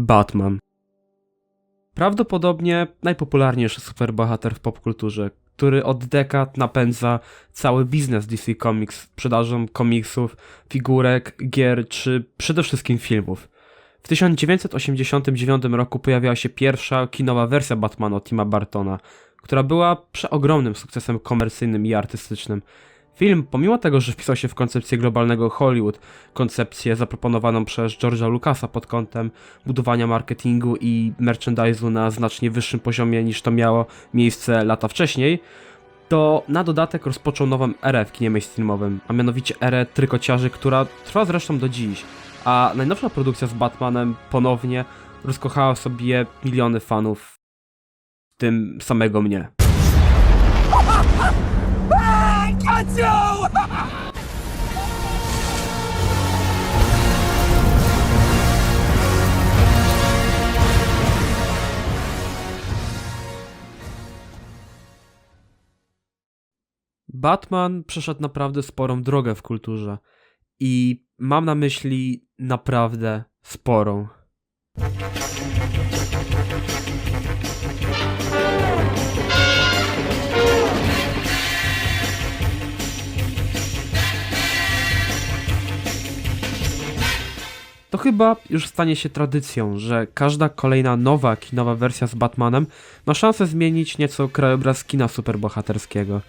Batman. Prawdopodobnie najpopularniejszy superbohater w popkulturze, który od dekad napędza cały biznes DC Comics sprzedażą komiksów, figurek, gier czy przede wszystkim filmów. W 1989 roku pojawiła się pierwsza kinowa wersja Batmana Tima Bartona, która była przeogromnym sukcesem komercyjnym i artystycznym. Film, pomimo tego, że wpisał się w koncepcję globalnego Hollywood, koncepcję zaproponowaną przez George'a Lucasa pod kątem budowania marketingu i merchandise'u na znacznie wyższym poziomie niż to miało miejsce lata wcześniej, to na dodatek rozpoczął nową erę w kinie mainstreamowym, a mianowicie erę trykociarzy, która trwa zresztą do dziś, a najnowsza produkcja z Batmanem ponownie rozkochała sobie miliony fanów, w tym samego mnie. Batman przeszedł naprawdę sporą drogę w kulturze i mam na myśli naprawdę sporą. Chyba już stanie się tradycją, że każda kolejna nowa kinowa wersja z Batmanem ma szansę zmienić nieco krajobraz kina superbohaterskiego.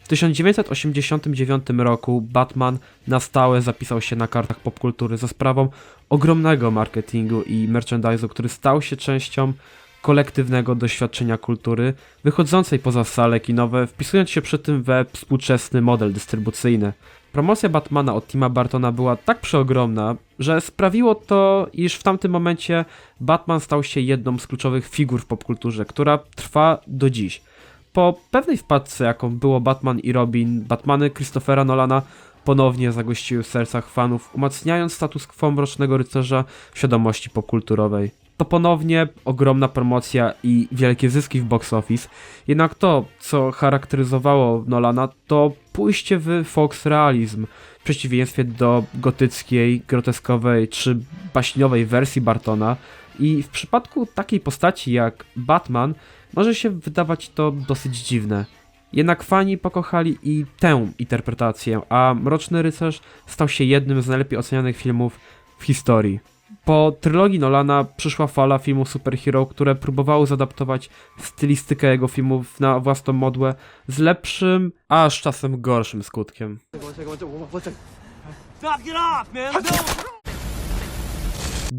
W 1989 roku Batman na stałe zapisał się na kartach popkultury za sprawą ogromnego marketingu i merchandise'u, który stał się częścią kolektywnego doświadczenia kultury, wychodzącej poza sale kinowe, wpisując się przy tym we współczesny model dystrybucyjny. Promocja Batmana od Tima Bartona była tak przeogromna, że sprawiło to, iż w tamtym momencie Batman stał się jedną z kluczowych figur w popkulturze, która trwa do dziś. Po pewnej wpadce, jaką było Batman i Robin, Batmany Christophera Nolana ponownie zagościły w sercach fanów, umacniając status quo Mrocznego Rycerza w świadomości popkulturowej. To ponownie ogromna promocja i wielkie zyski w box office, jednak to, co charakteryzowało Nolana, to pójście w Fox realizm, w przeciwieństwie do gotyckiej, groteskowej czy baśniowej wersji Bartona. I w przypadku takiej postaci jak Batman, może się wydawać to dosyć dziwne. Jednak fani pokochali i tę interpretację, a Mroczny Rycerz stał się jednym z najlepiej ocenianych filmów w historii. Po trylogii Nolana przyszła fala filmów superhero, które próbowały zadaptować stylistykę jego filmów na własną modłę z lepszym, a z czasem gorszym skutkiem.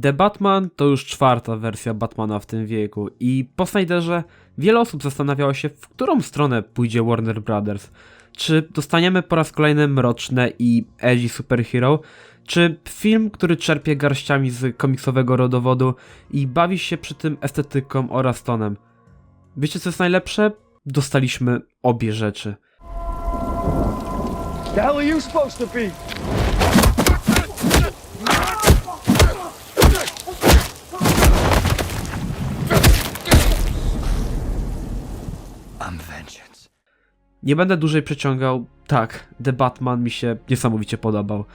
The Batman to już czwarta wersja Batmana w tym wieku i po Snyderze wiele osób zastanawiało się, w którą stronę pójdzie Warner Brothers. Czy dostaniemy po raz kolejny mroczne i edgy superhero, czy film, który czerpie garściami z komiksowego rodowodu i bawi się przy tym estetyką oraz tonem. Wiecie co jest najlepsze? Dostaliśmy obie rzeczy. The hell are you supposed to be? I'm vengeance. Nie będę dłużej przeciągał. Tak, The Batman mi się niesamowicie podobał.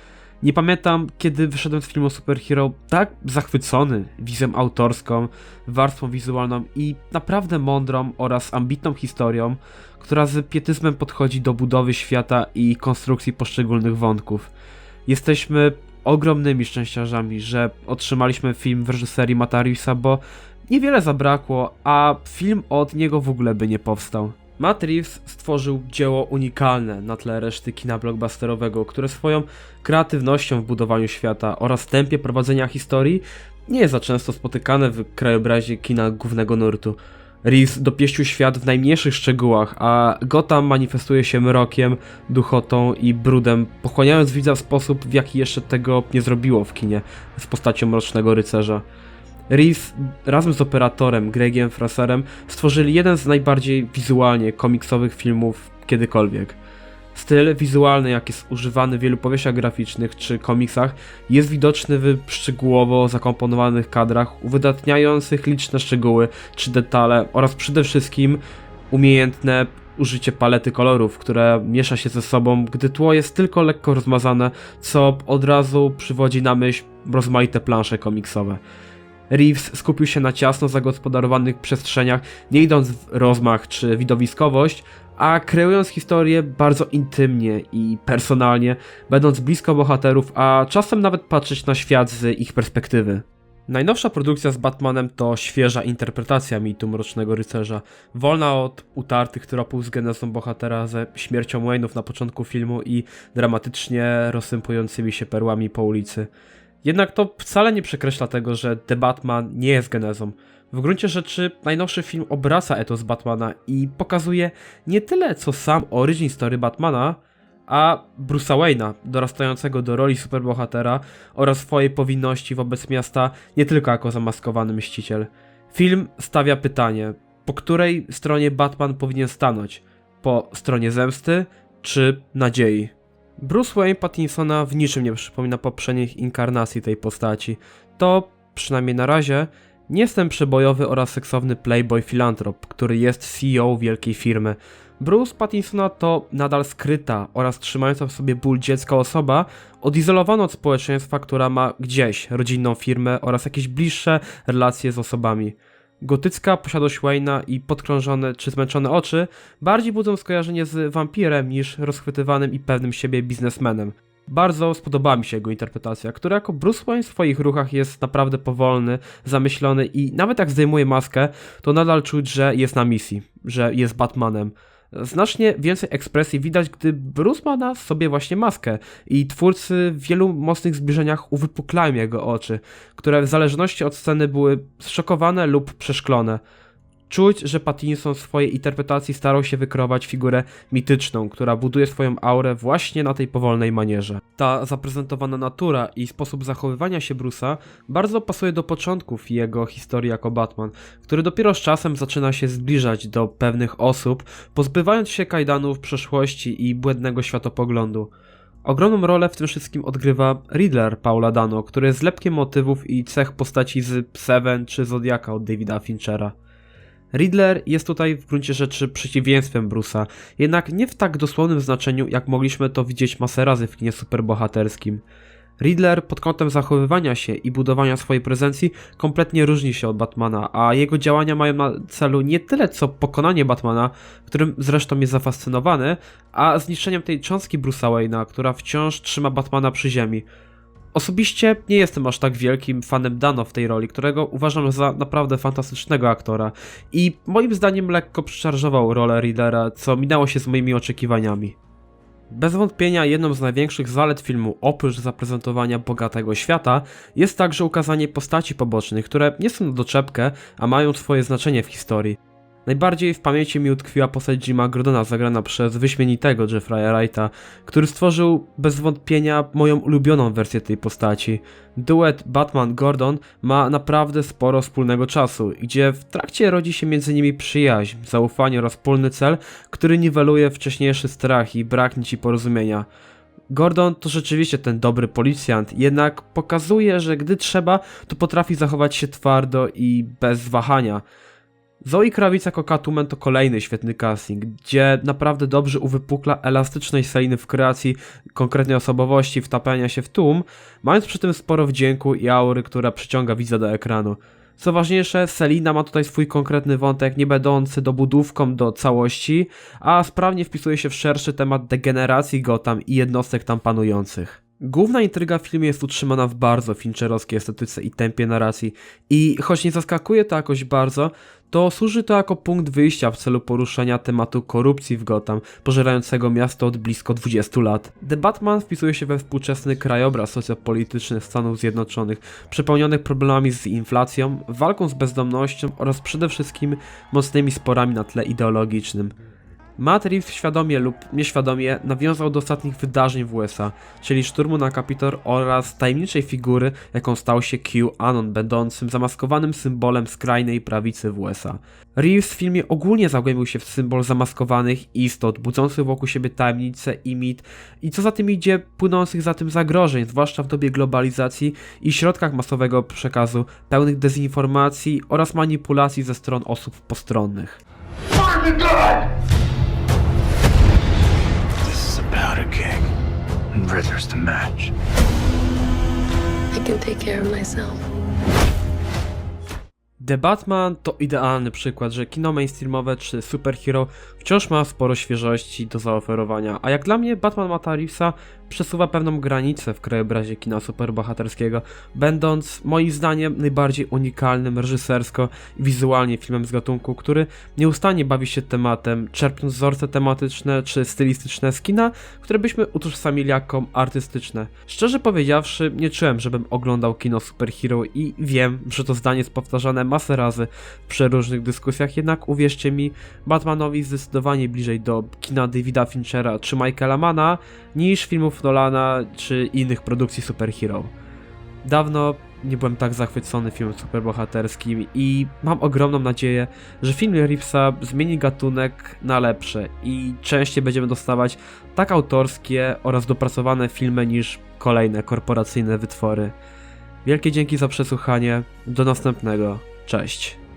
Nie pamiętam, kiedy wyszedłem z filmu superhero tak zachwycony wizją autorską, warstwą wizualną i naprawdę mądrą oraz ambitną historią, która z pietyzmem podchodzi do budowy świata i konstrukcji poszczególnych wątków. Jesteśmy ogromnymi szczęściarzami, że otrzymaliśmy film w reżyserii Matariusa, bo niewiele zabrakło, a film od niego w ogóle by nie powstał. Matt Reeves stworzył dzieło unikalne na tle reszty kina blockbusterowego, które swoją kreatywnością w budowaniu świata oraz tempie prowadzenia historii nie jest za często spotykane w krajobrazie kina głównego nurtu. Reeves dopieścił świat w najmniejszych szczegółach, a Gotham manifestuje się mrokiem, duchotą i brudem, pochłaniając widza w sposób, w jaki jeszcze tego nie zrobiło w kinie z postacią Mrocznego Rycerza. Reeves razem z operatorem Gregiem Fraserem stworzyli jeden z najbardziej wizualnie komiksowych filmów kiedykolwiek. Styl wizualny, jaki jest używany w wielu powieściach graficznych czy komiksach, jest widoczny w szczegółowo zakomponowanych kadrach, uwydatniających liczne szczegóły czy detale oraz przede wszystkim umiejętne użycie palety kolorów, które miesza się ze sobą, gdy tło jest tylko lekko rozmazane, co od razu przywodzi na myśl rozmaite plansze komiksowe. Reeves skupił się na ciasno zagospodarowanych przestrzeniach, nie idąc w rozmach czy widowiskowość, a kreując historię bardzo intymnie i personalnie, będąc blisko bohaterów, a czasem nawet patrzeć na świat z ich perspektywy. Najnowsza produkcja z Batmanem to świeża interpretacja mitu Mrocznego Rycerza, wolna od utartych tropów z genezą bohatera ze śmiercią Wayne'ów na początku filmu i dramatycznie rozsypującymi się perłami po ulicy. Jednak to wcale nie przekreśla tego, że The Batman nie jest genezą. W gruncie rzeczy najnowszy film obraca etos Batmana i pokazuje nie tyle co sam origin story Batmana, a Bruce'a Wayne'a, dorastającego do roli superbohatera oraz swojej powinności wobec miasta nie tylko jako zamaskowany mściciel. Film stawia pytanie, po której stronie Batman powinien stanąć? Po stronie zemsty czy nadziei? Bruce Wayne Pattinsona w niczym nie przypomina poprzednich inkarnacji tej postaci. To, przynajmniej na razie, nie jest ten przebojowy oraz seksowny playboy filantrop, który jest CEO wielkiej firmy. Bruce Pattinsona to nadal skryta oraz trzymająca w sobie ból dziecka osoba, odizolowana od społeczeństwa, która ma gdzieś rodzinną firmę oraz jakieś bliższe relacje z osobami. Gotycka posiadłość Wayne'a i podkrążone czy zmęczone oczy bardziej budzą skojarzenie z wampirem niż rozchwytywanym i pewnym siebie biznesmenem. Bardzo spodobała mi się jego interpretacja, która jako Bruce Wayne w swoich ruchach jest naprawdę powolny, zamyślony i nawet jak zdejmuje maskę, to nadal czuć, że jest na misji, że jest Batmanem. Znacznie więcej ekspresji widać, gdy Bruce ma na sobie właśnie maskę i twórcy w wielu mocnych zbliżeniach uwypuklają jego oczy, które w zależności od sceny były zszokowane lub przeszklone. Czuć, że Pattinson w swojej interpretacji starał się wykreować figurę mityczną, która buduje swoją aurę właśnie na tej powolnej manierze. Ta zaprezentowana natura i sposób zachowywania się Bruce'a bardzo pasuje do początków jego historii jako Batman, który dopiero z czasem zaczyna się zbliżać do pewnych osób, pozbywając się kajdanów przeszłości i błędnego światopoglądu. Ogromną rolę w tym wszystkim odgrywa Riddler Paula Dano, który jest zlepkiem motywów i cech postaci z Seven czy Zodiaka od Davida Finchera. Riddler jest tutaj w gruncie rzeczy przeciwieństwem Bruce'a, jednak nie w tak dosłownym znaczeniu, jak mogliśmy to widzieć masę razy w kinie superbohaterskim. Riddler pod kątem zachowywania się i budowania swojej prezencji kompletnie różni się od Batmana, a jego działania mają na celu nie tyle co pokonanie Batmana, którym zresztą jest zafascynowany, a zniszczeniem tej cząstki Bruce'a Wayne'a, która wciąż trzyma Batmana przy ziemi. Osobiście nie jestem aż tak wielkim fanem Dano w tej roli, którego uważam za naprawdę fantastycznego aktora i moim zdaniem lekko przeszarżował rolę Riddlera, co minęło się z moimi oczekiwaniami. Bez wątpienia jedną z największych zalet filmu, oprócz zaprezentowania bogatego świata, jest także ukazanie postaci pobocznych, które nie są na doczepkę, a mają swoje znaczenie w historii. Najbardziej w pamięci mi utkwiła postać Jima Gordona zagrana przez wyśmienitego Jeffrey'a Wrighta, który stworzył bez wątpienia moją ulubioną wersję tej postaci. Duet Batman-Gordon ma naprawdę sporo wspólnego czasu, gdzie w trakcie rodzi się między nimi przyjaźń, zaufanie oraz wspólny cel, który niweluje wcześniejszy strach i brak nici porozumienia. Gordon to rzeczywiście ten dobry policjant, jednak pokazuje, że gdy trzeba, to potrafi zachować się twardo i bez wahania. Zoe Kravitz jako Catwoman to kolejny świetny casting, gdzie naprawdę dobrze uwypukla elastyczność Seliny w kreacji konkretnej osobowości, wtapiania się w tłum, mając przy tym sporo wdzięku i aury, która przyciąga widza do ekranu. Co ważniejsze, Selina ma tutaj swój konkretny wątek, nie będący dobudówką do całości, a sprawnie wpisuje się w szerszy temat degeneracji Gotham i jednostek tam panujących. Główna intryga w filmie jest utrzymana w bardzo fincherowskiej estetyce i tempie narracji i choć nie zaskakuje to jakoś bardzo, to służy to jako punkt wyjścia w celu poruszenia tematu korupcji w Gotham, pożerającego miasto od blisko 20 lat. The Batman wpisuje się we współczesny krajobraz socjopolityczny Stanów Zjednoczonych, przepełnionych problemami z inflacją, walką z bezdomnością oraz przede wszystkim mocnymi sporami na tle ideologicznym. Matt Reeves świadomie lub nieświadomie nawiązał do ostatnich wydarzeń w USA, czyli szturmu na Kapitol oraz tajemniczej figury, jaką stał się QAnon, będącym zamaskowanym symbolem skrajnej prawicy w USA. Reeves w filmie ogólnie zagłębił się w symbol zamaskowanych istot, budzących wokół siebie tajemnice i mit i co za tym idzie, płynących za tym zagrożeń, zwłaszcza w dobie globalizacji i środkach masowego przekazu, pełnych dezinformacji oraz manipulacji ze stron osób postronnych. A powder keg. And Ritter's to match. I can take care of myself. The Batman to idealny przykład, że kino mainstreamowe czy superhero wciąż ma sporo świeżości do zaoferowania, a jak dla mnie Batman Mata Reevesa przesuwa pewną granicę w krajobrazie kina superbohaterskiego, będąc moim zdaniem najbardziej unikalnym reżysersko i wizualnie filmem z gatunku, który nieustannie bawi się tematem, czerpiąc wzorce tematyczne czy stylistyczne z kina, które byśmy utożsamili jako artystyczne. Szczerze powiedziawszy, nie czułem, żebym oglądał kino superhero i wiem, że to zdanie jest powtarzane masę razy w przeróżnych dyskusjach, jednak uwierzcie mi, Batmanowi zdecydowanie bliżej do kina Davida Finchera czy Michaela Mana niż filmów Nolana czy innych produkcji superhero. Dawno nie byłem tak zachwycony filmem superbohaterskim i mam ogromną nadzieję, że film Reevesa zmieni gatunek na lepsze i częściej będziemy dostawać tak autorskie oraz dopracowane filmy niż kolejne korporacyjne wytwory. Wielkie dzięki za przesłuchanie. Do następnego. Cześć.